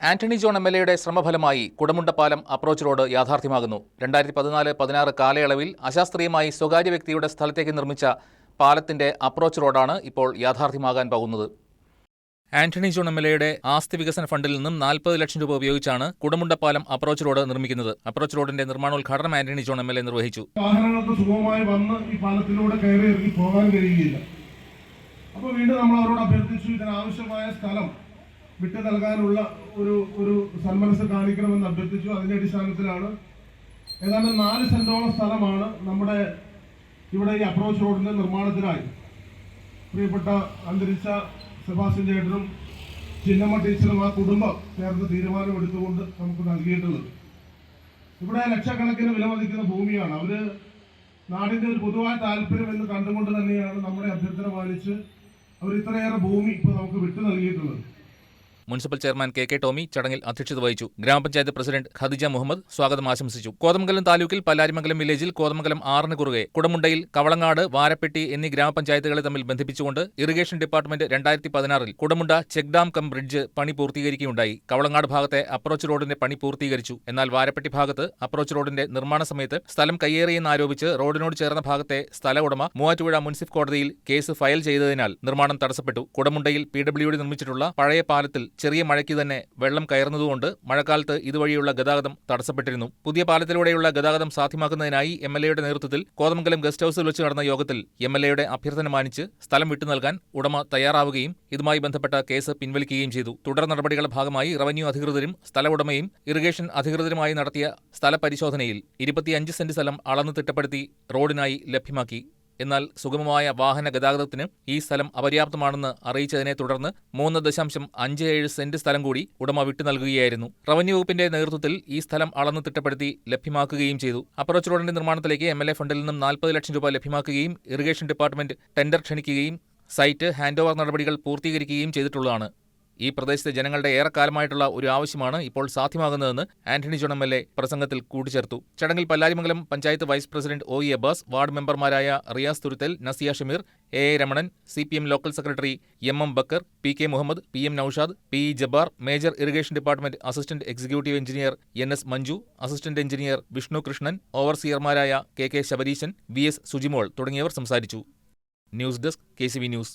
Antony John M L എയുടെ ശ്രമഫലമായി കുടമുണ്ടപ്പാലം approach road യാഥാർത്ഥ്യമാകുന്നു. രണ്ടായിരത്തി പതിനാല് പതിനാറ് കാലയളവിൽ അശാസ്ത്രീയമായി സ്വകാര്യ വ്യക്തിയുടെ സ്ഥലത്തേക്ക് നിർമ്മിച്ച പാലത്തിന്റെ അപ്രോച്ച് റോഡാണ് ഇപ്പോൾ യാഥാർത്ഥ്യമാകാൻ പോകുന്നത്. ആന്റണി ജോൺ എം എൽ എയുടെ ആസ്തി വികസന ഫണ്ടിൽ നിന്നും നാൽപ്പത് ലക്ഷം രൂപ ഉപയോഗിച്ചാണ് കുടമുണ്ടപ്പാലം അപ്രോച്ച് റോഡ് നിർമ്മിക്കുന്നത്. അപ്രോച്ച് റോഡിന്റെ നിർമ്മാണോദ്ഘാടനം Antony John M L A നിർവഹിച്ചു. വാഹനങ്ങൾക്ക് വന്ന് ഈ പാലത്തിലൂടെ കയറി ഇറങ്ങി പോകാൻ അപ്പോൾ വീണ്ടും നമ്മൾ അവരോട് അഭ്യർത്ഥിച്ചു ഇതിനാവശ്യമായ സ്ഥലം വിട്ടു നൽകാനുള്ള ഒരു ഒരു സന്മനസ് കാണിക്കണമെന്ന് അഭ്യർത്ഥിച്ചു. അതിന്റെ അടിസ്ഥാനത്തിലാണ് ഏതാണ്ട് നാല് സെന്റോളം സ്ഥലമാണ് നമ്മുടെ ഇവിടെ ഈ അപ്രോച്ച് റോഡിന്റെ നിർമ്മാണത്തിനായി. പ്രിയപ്പെട്ട അന്തരിച്ച സെബാസ്റ്റ്യൻ ചേട്ടനും ചിന്നമ്മ ടീച്ചറും ആ കുടുംബം ചേർന്ന് തീരുമാനമെടുത്തുകൊണ്ട് നമുക്ക് നൽകിയിട്ടുള്ളത്. ഇവിടെ ലക്ഷക്കണക്കിന് വിലമതിക്കുന്ന ഭൂമിയാണ്. അവർ നാടിന്റെ ഒരു പൊതുവായ താല്പര്യം എന്ന് കണ്ടുകൊണ്ട് തന്നെയാണ് നമ്മുടെ അഭ്യർത്ഥന പാലിച്ച് അവർ ഇത്രയേറെ ഭൂമി ഇപ്പോൾ നമുക്ക് വിട്ടു നൽകിയിട്ടുള്ളത്. Municipal chairman K K Tommy ചടങ്ങിൽ അധ്യക്ഷത വഹിച്ചു. ഗ്രാമപഞ്ചായത്ത് പ്രസിഡന്റ് ഖദിജ മുഹമ്മദ് സ്വാഗതം ആശംസിച്ചു. കോതമംഗലം താലൂക്കിൽ പല്ലാരിമംഗലം വില്ലേജിൽ കോതമംഗലം ആറിന് കുറുകെ കുടമുണ്ടയിൽ കവളങ്ങാട് വാരപ്പെട്ടി എന്നീ ഗ്രാമപഞ്ചായത്തുകളെ തമ്മിൽ ബന്ധിപ്പിച്ചുകൊണ്ട് ഇറിഗേഷൻ ഡിപ്പാർട്ട്മെന്റ് രണ്ടായിരത്തി പതിനാറിൽ കുടമുണ്ട ചെക്ഡാം കം ബ്രിഡ്ജ് പണി പൂർത്തീകരിക്കുകയുണ്ടായി. കവളങ്ങാട് ഭാഗത്തെ അപ്രോച്ച് റോഡിന്റെ പണി പൂർത്തീകരിച്ചു. എന്നാൽ വാരപ്പെട്ടി ഭാഗത്ത് അപ്രോച്ച് റോഡിന്റെ നിർമ്മാണ സമയത്ത് സ്ഥലം കയ്യേറിയെന്നാരോപിച്ച് റോഡിനോട് ചേർന്ന ഭാഗത്തെ സ്ഥല ഉടമ മൂവാറ്റുപുഴ മുനിസിഫ് കോടതിയിൽ കേസ് ഫയൽ ചെയ്തതിനാൽ നിർമ്മാണം തടസ്സപ്പെട്ടു. കുടമുണ്ടയിൽ പി ഡബ്ല്യുഡി നിർമ്മിച്ചിട്ടുള്ള പഴയ പാലത്തിൽ ചെറിയ മഴയ്ക്ക് തന്നെ വെള്ളം കയറുന്നതുകൊണ്ട് മഴക്കാലത്ത് ഇതുവഴിയുള്ള ഗതാഗതം തടസ്സപ്പെട്ടിരുന്നു. പുതിയ പാലത്തിലൂടെയുള്ള ഗതാഗതം സാധ്യമാക്കുന്നതിനായി എം എൽ എയുടെ നേതൃത്വത്തിൽ കോതമംഗലം ഗസ്റ്റ് ഹൌസിൽ വെച്ച് നടന്ന യോഗത്തിൽ എം എൽ എയുടെ അഭ്യർത്ഥന മാനിച്ച് സ്ഥലം വിട്ടു നൽകാൻ ഉടമ തയ്യാറാവുകയും ഇതുമായി ബന്ധപ്പെട്ട കേസ് പിൻവലിക്കുകയും ചെയ്തു. തുടർ നടപടികളുടെ ഭാഗമായി റവന്യൂ അധികൃതരും സ്ഥല ഉടമയും ഇറിഗേഷൻ അധികൃതരുമായി നടത്തിയ സ്ഥലപരിശോധനയിൽ ഇരുപത്തിയഞ്ച് സെന്റ് സ്ഥലം അളന്ന് തിട്ടപ്പെടുത്തി റോഡിനായി ലഭ്യമാക്കി. എന്നാൽ സുഗമമായ വാഹന ഗതാഗതത്തിന് ഈ സ്ഥലം അപര്യാപ്തമാണെന്ന് അറിയിച്ചതിനെ തുടർന്ന് മൂന്ന് ദശാംശം അഞ്ച് ഏഴ് സെന്റ് സ്ഥലം കൂടി ഉടമ വിട്ടു നൽകുകയായിരുന്നു. റവന്യൂ വകുപ്പിന്റെ നേതൃത്വത്തിൽ ഈ സ്ഥലം അളന്ന് തിട്ടപ്പെടുത്തി ലഭ്യമാക്കുകയും ചെയ്തു. അപ്രോച്ച് റോഡിന്റെ നിർമ്മാണത്തിലേക്ക് എം എൽ എ ഫണ്ടിൽ നിന്നും നാൽപ്പത് ലക്ഷം രൂപ ലഭ്യമാക്കുകയും ഇറിഗേഷൻ ഡിപ്പാർട്ട്മെന്റ് ടെൻഡർ ക്ഷണിക്കുകയും സൈറ്റ് ഹാൻഡ് ഓവർ നടപടികൾ പൂർത്തീകരിക്കുകയും ചെയ്തിട്ടുള്ളതാണ്. ഈ പ്രദേശത്തെ ജനങ്ങളുടെ ഏറെക്കാലമായിട്ടുള്ള ഒരു ആവശ്യമാണ് ഇപ്പോൾ സാധ്യമാകുന്നതെന്ന് Antony John M L A പ്രസംഗത്തിൽ കൂട്ടിച്ചേർത്തു. ചടങ്ങിൽ Pallarimangalam panchayat vice president O E Abbas ward മെമ്പർമാരായ Riyas Thuruthal Nasiya Shameer A A Ramanan C P M local secretary M M Backer P K Muhammad P M Noushad P E Jabbar major irrigation department assistant executive engineer N S Manju assistant engineer Vishnu Krishnan ഓവർസിയർമാരായ K K Sabareesan V S Sujimol തുടങ്ങിയവർ സംസാരിച്ചു. News desk K news.